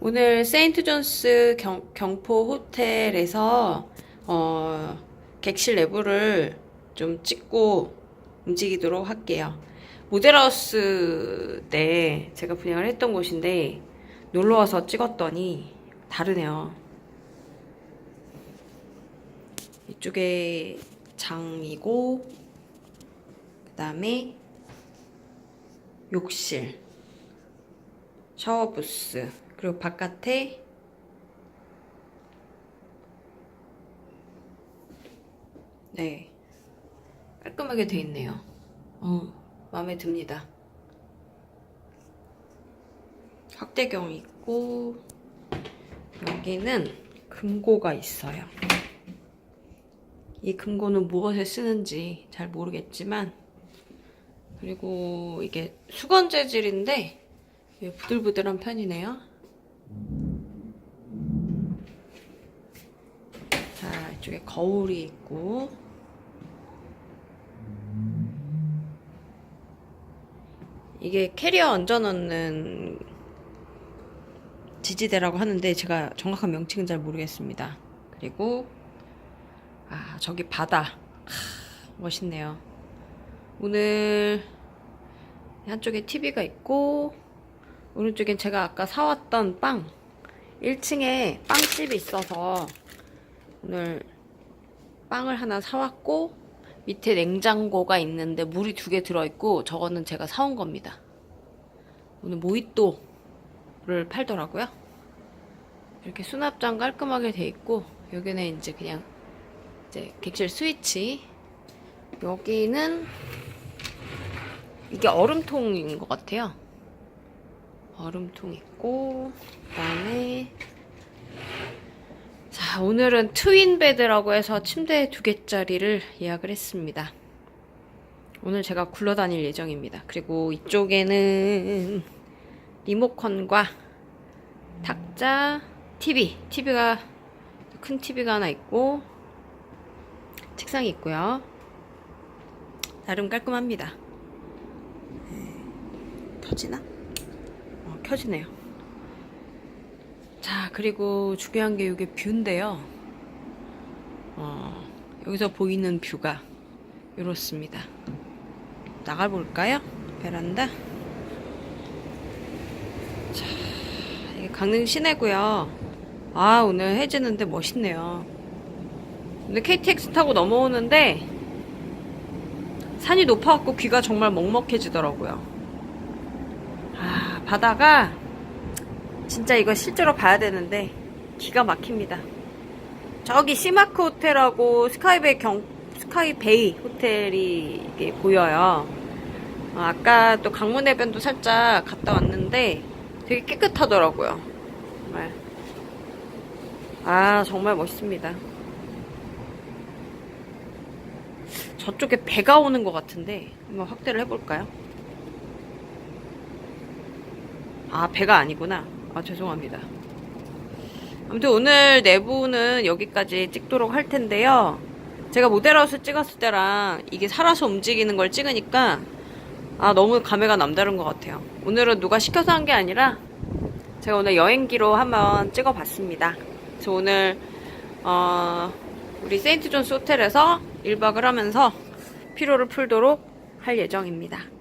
오늘 세인트 존스 경, 경포 호텔에서 어, 객실 내부를 좀 찍고 움직이도록 할게요. 모델하우스 때 제가 분양을 했던 곳인데 놀러 와서 찍었더니 다르네요. 이쪽에 장이고 그다음에 욕실, 샤워 부스, 그리고 바깥에 네 깔끔하게 돼 있네요. 어 마음에 듭니다. 확대경 있고 여기는 금고가 있어요. 이 금고는 무엇에 쓰는지 잘 모르겠지만 그리고 이게 수건 재질인데 예, 부들부들한 편이네요. 자, 이쪽에 거울이 있고 이게 캐리어 얹어 넣는 지지대라고 하는데 제가 정확한 명칭은 잘 모르겠습니다. 그리고 아, 저기 바다. 하, 멋있네요. 오늘 한쪽에 TV가 있고 오른쪽엔 제가 아까 사왔던 빵 1층에 빵집이 있어서 오늘 빵을 하나 사왔고 밑에 냉장고가 있는데 물이 두 개 들어있고 저거는 제가 사온 겁니다. 오늘 모히또를 팔더라고요. 이렇게 수납장 깔끔하게 돼 있고 여기는 이제 그냥 이제 객실 스위치 여기는 이게 얼음통인 것 같아요. 얼음통 있고 그다음에 자 오늘은 트윈 베드라고 해서 침대 두 개짜리를 예약을 했습니다. 오늘 제가 굴러다닐 예정입니다. 그리고 이쪽에는 리모컨과 탁자, TV, TV가 큰 TV가 하나 있고 책상이 있고요. 나름 깔끔합니다. 네, 켜지나? 어, 켜지네요. 자, 그리고 중요한 게 이게 뷰인데요. 어, 여기서 보이는 뷰가 이렇습니다. 나가볼까요? 베란다. 자, 이게 강릉 시내고요. 아, 오늘 해지는데 멋있네요. 근데 KTX 타고 넘어오는데 산이 높아갖고 귀가 정말 먹먹해지더라고요. 아, 바다가 진짜 이거 실제로 봐야 되는데 기가 막힙니다. 저기 시마크 호텔하고 스카이베이 경 스카이베이 호텔이 이게 보여요. 어, 아까 또 강문 해변도 살짝 갔다 왔는데 되게 깨끗하더라고요. 정말. 아, 정말 멋있습니다. 저쪽에 배가 오는 것 같은데 한번 확대를 해볼까요? 아 배가 아니구나. 아 죄송합니다. 아무튼 오늘 내부는 여기까지 찍도록 할 텐데요. 제가 모델하우스 찍었을 때랑 이게 살아서 움직이는 걸 찍으니까 아 너무 감회가 남다른 것 같아요. 오늘은 누가 시켜서 한 게 아니라 제가 오늘 여행기로 한번 찍어봤습니다. 그래서 오늘 어, 우리 세인트 존스 호텔에서 1박을 하면서 피로를 풀도록 할 예정입니다.